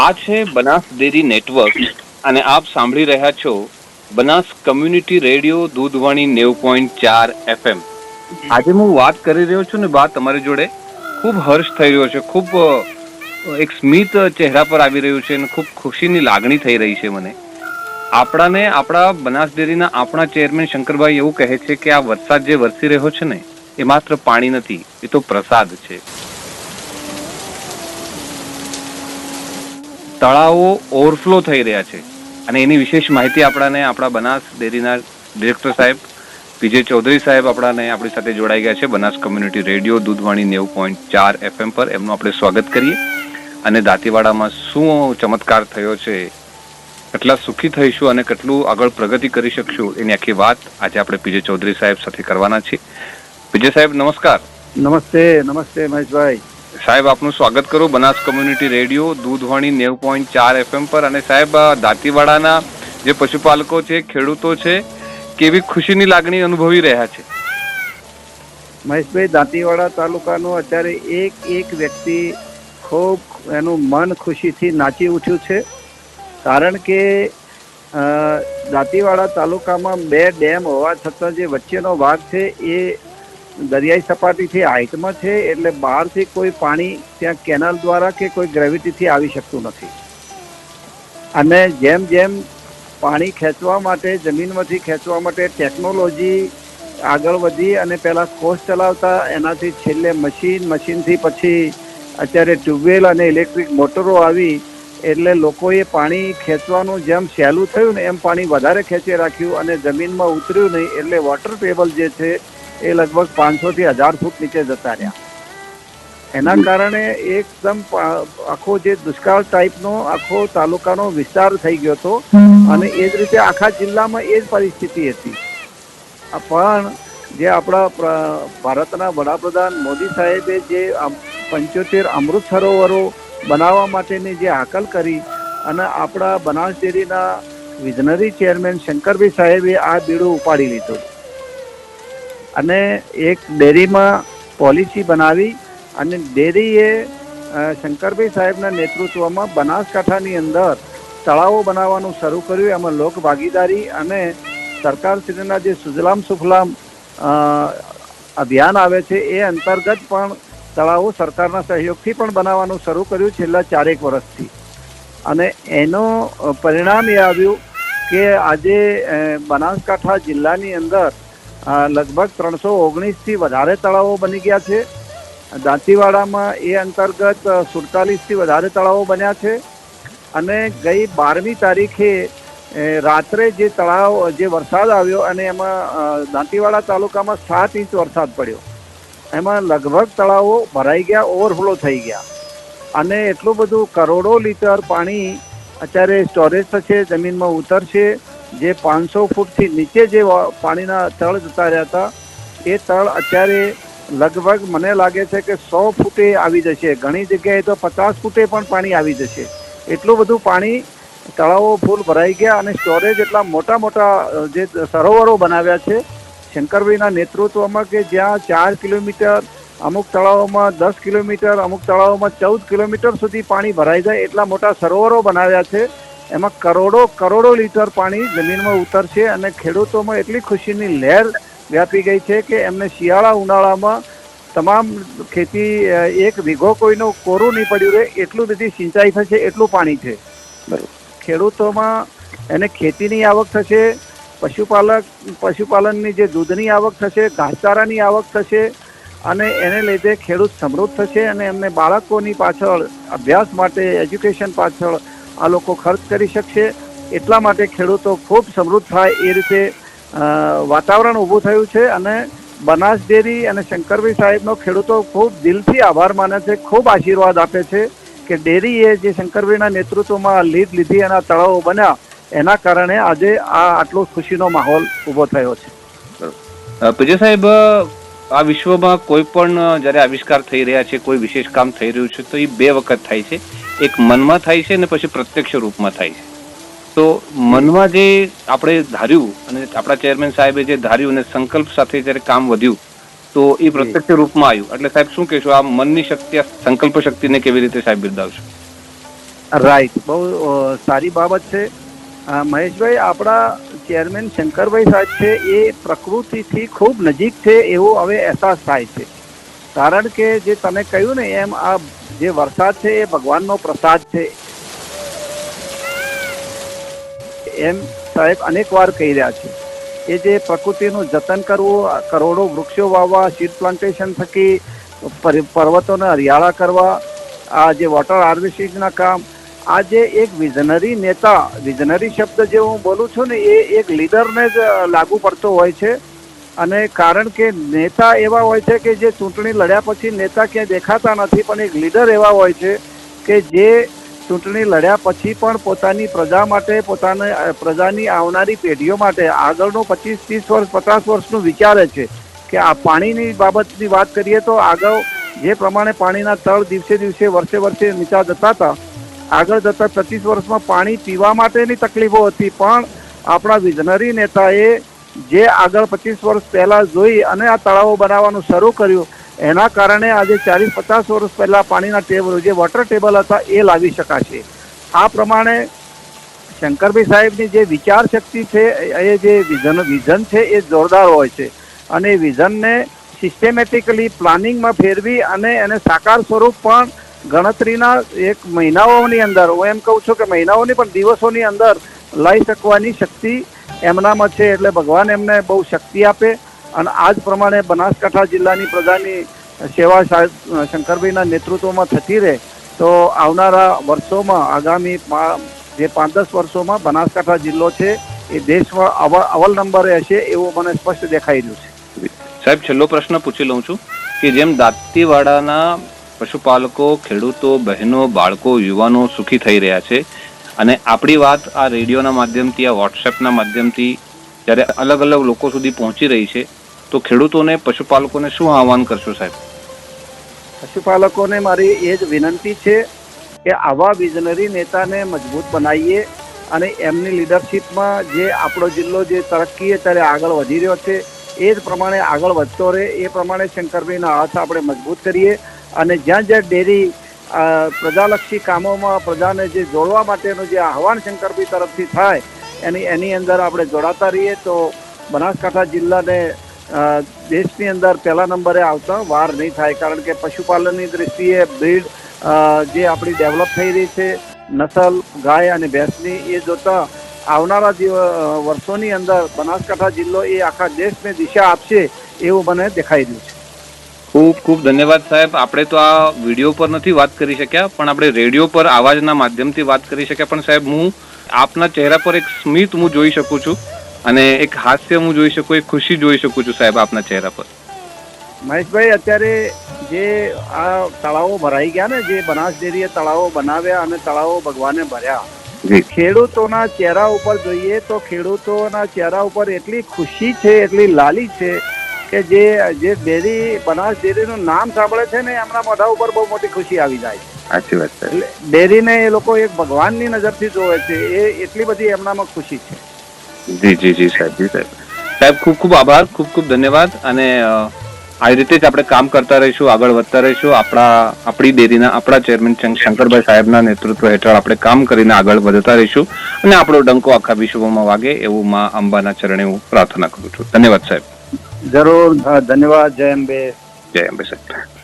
આ છે Banas dairy network અને આપ સાંભળી રહ્યા છો બનાસ કમ્યુનિટી રેડિયો દૂધવાણી નેવ પોઈન્ટ ચાર એફએમ. આજે હું વાત કરી રહ્યો છું ને બા તમારી જોડે. ખૂબ હર્ષ થઈ રહ્યો છે. ખૂબ એક સ્મિત ચહેરા પર આવી રહ્યું છે અને ખૂબ ખુશીની લાગણી થઈ રહી છે મને. આપણાને આપણા બનાસ ડેરીના આપણા ચેરમેન શંકરભાઈ એવું કહે છે કે આ વરસાદ જે વરસી રહ્યો છે ને, એ માત્ર પાણી નથી, એ તો પ્રસાદ છે. તળાવો ઓવરફ્લો થઈ રહ્યા છે. અને એની વિશેષ માહિતી આપણાને આપણા બનાસ ડેરીના ડિરેક્ટર સાહેબ, પીજે ચૌધરી સાહેબ આપણાને આપણી સાથે જોડાઈ ગયા છે. બનાસ કમ્યુનિટી રેડિયો દૂધવાણી નેવું પોઈન્ટ ચાર એફએમ પર. એમનું આપણે સ્વાગત કરીએ. અને દાંતીવાડામાં શું ચમત્કાર થયો છે? કેટલા સુખી થઈશું અને કેટલું આગળ પ્રગતિ કરી શકશું? એની આખી વાત આજે આપણે પીજે ચૌધરી સાહેબ સાથે કરવાના છીએ. પીજે સાહેબ, નમસ્કાર. નમસ્તે નમસ્તે મહેશભાઈ. સાહેબ, આપનું સ્વાગત કરું બનાસ કમ્યુનિટી રેડિયો દૂધવાણી નેવું પોઈન્ટ ચાર એફએમ પર. અને સાહેબ દાંતીવાડાના જે પશુપાલકો છે, ખેડૂતો છે, કેવી ખુશીની લાગણી અનુભવી રહ્યા છે? મહેશભાઈ, દાંતીવાડા તાલુકાનું અત્યારે એક એક વ્યક્તિ ખૂબ એનું મન ખુશીથી નાચી ઉઠ્યું છે. કારણ કે દાંતીવાડા તાલુકામાં બે ડેમ હોવા છતાં જે વચ્ચેનો ભાગ છે, એ દરિયાઈ સપાટીથી હાઇટમાં છે એટલે બહારથી કોઈ પાણી ત્યાં કેનાલ દ્વારા કે કોઈ ગ્રેવિટીથી આવી શકતું નથી. અને જેમ જેમ પાણી ખેંચવા માટે, જમીનમાંથી ખેંચવા માટે ટેકનોલોજી આગળ વધી અને પહેલાં કોષ ચલાવતા, એનાથી છેલ્લે મશીન, મશીનથી પછી અત્યારે ટ્યુબવેલ અને ઇલેક્ટ્રિક મોટરો આવી એટલે લોકોએ પાણી ખેંચવાનું જેમ સહેલું થયું ને એમ પાણી વધારે ખેંચી રાખ્યું અને જમીનમાં ઉતર્યું નહીં એટલે વોટર ટેબલ જે છે એ લગભગ પાંચસો થી હજાર ફૂટ નીચે જતા રહ્યા. એના કારણે એકદમ આખો જે દુષ્કાળ ટાઈપનો આખો તાલુકાનો વિસ્તાર થઈ ગયો હતો અને એ જ રીતે આખા જિલ્લામાં એ જ પરિસ્થિતિ હતી. પણ જે આપણા ભારતના વડાપ્રધાન મોદી સાહેબે જે પંચોતેર અમૃત સરોવરો બનાવવા માટેની જે હાકલ કરી અને આપણા બનાસ ડેરીના વિઝનરી ચેરમેન શંકરભાઈ સાહેબે આ બીડું ઉપાડી લીધું. અને એક ડેરીમાં પોલિસી બનાવી અને ડેરીએ શંકરભાઈ સાહેબના નેતૃત્વમાં બનાસકાંઠાની અંદર તળાવો બનાવવાનું શરૂ કર્યું. એમાં લોક ભાગીદારી અને સરકારશ્રીના જે સુજલામ સુફલામ અભિયાન આવે છે, એ અંતર્ગત પણ તળાવો સરકારના સહયોગથી પણ બનાવવાનું શરૂ કર્યું છેલ્લા ચારેક વર્ષથી. અને એનો પરિણામ એ આવ્યું કે આજે બનાસકાંઠા જિલ્લાની અંદર લગભગ ત્રણસો ઓગણીસથી વધારે તળાવો બની ગયા છે. દાંતીવાડામાં એ અંતર્ગત સુડતાલીસથી વધારે તળાવો બન્યા છે. અને ગઈ બારમી તારીખે રાત્રે જે તળાવ, જે વરસાદ આવ્યો અને એમાં દાંતીવાડા તાલુકામાં સાત ઇંચ વરસાદ પડ્યો. એમાં લગભગ તળાવો ભરાઈ ગયા, ઓવરફ્લો થઈ ગયા. અને એટલું બધું કરોડો લીટર પાણી અત્યારે સ્ટોરેજ થશે, જમીનમાં ઉતરશે. જે પાંચસો ફૂટથી નીચે જે પાણીના તળ જતા રહ્યા હતા, એ તળ અત્યારે લગભગ મને લાગે છે કે સો ફૂટે આવી જશે. ઘણી જગ્યાએ તો પચાસ ફૂટે પણ પાણી આવી જશે. એટલું બધું પાણી તળાવો ફૂલ ભરાઈ ગયા અને સ્ટોરેજ એટલા મોટા મોટા જે સરોવરો બનાવ્યા છે. શંકરભાઈના નેતૃત્વમાં કે જ્યાં ચાર કિલોમીટર, અમુક તળાવોમાં દસ કિલોમીટર, અમુક તળાવોમાં ચૌદ કિલોમીટર સુધી પાણી ભરાઈ જાય એટલા મોટા સરોવરો બનાવ્યા છે. એમાં કરોડો કરોડો લીટર પાણી જમીનમાં ઉતરશે અને ખેડૂતોમાં એટલી ખુશીની લહેર વ્યાપી ગઈ છે કે એમને શિયાળા ઉનાળામાં તમામ ખેતી એક વીઘો કોઈનો કોરું નહીં પડ્યું રહે એટલું બધી સિંચાઈ થશે એટલું પાણી છે. ખેડૂતોમાં એને ખેતીની આવક થશે પશુપાલક પશુપાલનની જે દૂધની આવક થશે ઘાસચારાની આવક થશે અને એને લીધે ખેડૂત સમૃદ્ધ થશે અને એમને બાળકોની પાછળ અભ્યાસ માટે એજ્યુકેશન પાછળ આ લોકો ખર્ચ કરી શકશે. એટલા માટે ખેડૂતો ખૂબ સમૃદ્ધ થાય એ રીતે વાતાવરણ ઊભું થયું છે અને બનાસ ડેરી અને શંકરભાઈ સાહેબનો ખેડૂતો ખૂબ દિલથી આભાર માને છે, ખૂબ આશીર્વાદ આપે છે કે ડેરીએ જે શંકરભાઈના નેતૃત્વમાં લીડ લીધી આ તળાવો બન્યા, એના કારણે આજે આ આટલો ખુશીનો માહોલ ઊભો થયો છે. પીજે સાહેબ આ વિશ્વમાં કોઈ પણ જ્યારે આવિષ્કાર થઈ રહ્યા છે, કોઈ વિશેષ કામ થઈ રહ્યું છે, તો એ બે વખત થાય છે. એક મનમાં થાય છે ને પછી પ્રત્યક્ષ રૂપમાં થાય છે. તો મનમાં જે આપણે ધાર્યું અને આપણા ચેરમેન સાહેબે જે ધાર્યું અને સંકલ્પ સાથે જ્યારે કામ વધ્યું તો એ પ્રત્યક્ષ રૂપમાં આવ્યું. એટલે સાહેબ શું કહેશો? આ મનની શક્તિ સંકલ્પ શક્તિને કેવી રીતે સાહેબ બિરદાવશો? રાઈટ. બહુ સારી બાબત છે. મહેશભાઈ આપણા ચેરમેન શંકરભાઈ સાહેબ છે એ પ્રકૃતિથી ખૂબ નજીક છે એવો હવે અહેસાસ થાય છે. કારણ કે જે તમે કહ્યું ને, એમ આ જે વરસાદ છે, એ ભગવાનનો પ્રસાદ છે. એમ સાહેબ અનેક વાર કહી રહ્યા છે. એ જે પ્રકૃતિનું જતન કરવું, કરોડો વૃક્ષો વાવવા સીડ પ્લાન્ટેશન થકી પર્વતોને હરિયાળા કરવા, આ જે વોટર હાર્વેસ્ટિંગના કામ, આ જે એક વિઝનરી નેતા વિઝનરી શબ્દ જે હું બોલું છું ને, એ એક લીડરને જ લાગુ પડતો હોય છે. અને કારણ કે નેતા એવા હોય છે કે જે ચૂંટણી લડ્યા પછી નેતા ક્યાંય દેખાતા નથી, પણ એક લીડર એવા હોય છે કે જે ચૂંટણી લડ્યા પછી પણ પોતાની પ્રજા માટે, પોતાને પ્રજાની આવનારી પેઢીઓ માટે આગળનું પચીસ, ત્રીસ વર્ષ, પચાસ વર્ષનું વિચારે છે કે આ પાણીની બાબતની વાત કરીએ તો આગળ જે પ્રમાણે પાણીના તળ દિવસે દિવસે, વર્ષે વર્ષે નીચા જતા હતા, આગળ જતા પચીસ વર્ષમાં પાણી પીવા માટેની તકલીફો હતી, પણ આપણા વિઝનરી નેતાએ જે આગળ પચીસ વર્ષ પહેલાં જોઈ અને આ તળાવો બનાવવાનું શરૂ કર્યું, એના કારણે આજે ચાલીસ પચાસ વર્ષ પહેલાં પાણીના ટેબલ જે વોટર ટેબલ હતા, એ લાવી શકાશે. આ પ્રમાણે શંકરભાઈ સાહેબની જે વિચાર શક્તિ છે, એ જે વિઝન વિઝન છે, એ જોરદાર હોય છે. અને એ વિઝનને સિસ્ટેમેટિકલી પ્લાનિંગમાં ફેરવી અને એને સાકાર સ્વરૂપ પણ ગણતરીના એક મહિનાઓની અંદર, હું એમ કહું છું કે મહિનાઓની પણ દિવસોની અંદર લાવી શકવાની શક્તિ એમનામાં છે એટલે ભગવાન એમને બહુ શક્તિ આપે અને આ જ પ્રમાણે બનાસકાંઠા જિલ્લાની પ્રજાની સેવા શંકરભાઈના નેતૃત્વમાં થતી રહે, તો આવનારા વર્ષોમાં, આગામી જે પાંચ દસ વર્ષોમાં બનાસકાંઠા જિલ્લો છે એ દેશમાં અવલ અવલ નંબરે હશે એવું મને સ્પષ્ટ દેખાઈ રહ્યું છે. સાહેબ, છેલ્લો પ્રશ્ન પૂછી લઉં છું કે જેમ દાંતીવાડાના પશુપાલકો, ખેડૂતો, બહેનો, બાળકો, યુવાનો સુખી થઈ રહ્યા છે અને આપણી વાત આ રેડિયોના માધ્યમથી, આ વોટ્સએપના માધ્યમથી જ્યારે અલગ અલગ લોકો સુધી પહોંચી રહી છે, તો ખેડૂતોને, પશુપાલકોને શું આહવાન કરશો સાહેબ? પશુપાલકોને મારી એ જ વિનંતી છે કે આવા વિઝનરી નેતાને મજબૂત બનાવીએ અને એમની લીડરશિપમાં જે આપણો જિલ્લો જે તરક્કી અત્યારે આગળ વધી રહ્યો છે, એ જ પ્રમાણે આગળ વધતો રહે, એ પ્રમાણે શંકરભાઈના હાથ આપણે મજબૂત કરીએ અને જ્યાં જ્યાં ડેરી પ્રજાલક્ષી કામોમાં પ્રજાને જે જોડવા માટેનું જે આહવાન શંકરભાઈ તરફથી થાય, એની એની અંદર આપણે જોડાતા રહીએ તો બનાસકાંઠા જિલ્લાને દેશની અંદર પહેલા નંબરે આવતા વાર નહીં થાય, કારણ કે પશુપાલનની દ્રષ્ટિએ બ્રીડ જે આપણી ડેવલપ થઈ રહી છે, નસલ, ગાય અને ભેંસની, એ જોતા આવનારા વર્ષોની અંદર બનાસકાંઠા જિલ્લો એ આખા દેશને દિશા આપશે એવું મને દેખાઈ રહ્યું છે. ખૂબ ખૂબ ધન્યવાદ સાહેબ. આપણે તો આ વીડિયો પર નથી વાત કરી શક્યા પણ આપણે રેડિયો પર આવાજના માધ્યમથી વાત કરી શક્યા. પણ સાહેબ હું આપના ચહેરા પર એક સ્મિત હું જોઈ શકું છું અને એક હાસ્ય હું જોઈ શકું એક ખુશી જોઈ શકું છું સાહેબ આપના ચહેરા પર. મહેશભાઈ અત્યારે જે આ તળાવો ભરાઈ ગયા ને જે બનાસ ડેરીએ તળાવો બનાવ્યા અને તળાવો ભગવાને ભર્યા. ખેડૂતોના ચહેરા ઉપર જોઈએ તો ખેડૂતોના ચહેરા ઉપર એટલી ખુશી છે એટલી લાલી છે કે જે જે ડેરી બનાસ ડેરીનું નામ સાંભળે છે ને એમના મોઢા ઉપર બહુ મોટી ખુશી આવી જાય છે. સાચી વાત છે. એટલે ડેરીને એ લોકો એક ભગવાનની નજરથી જોવે છે એ એટલી બધી એમનામાં ખુશી છે. જી જી જી સાહેબ જી સાહેબ. સાહેબ ખૂબ ખૂબ આભાર ખૂબ ખૂબ ધન્યવાદ અને આવી રીતે જ આપણે કામ કરતા રહીશું આગળ વધતા રહીશું. આપણા આપણી ડેરીના આપણા ચેરમેન શંકરભાઈ સાહેબના નેતૃત્વ હેઠળ આપણે કામ કરીને આગળ વધતા રહીશું. અને આપણો ડંકો આખા વિશ્વમાં વાગે એવું માં અંબાના ચરણે હું પ્રાર્થના કરું છું. ધન્યવાદ સાહેબ. જરૂર ધન્યવાદ જય અંબે. જય અંબે સાહેબ.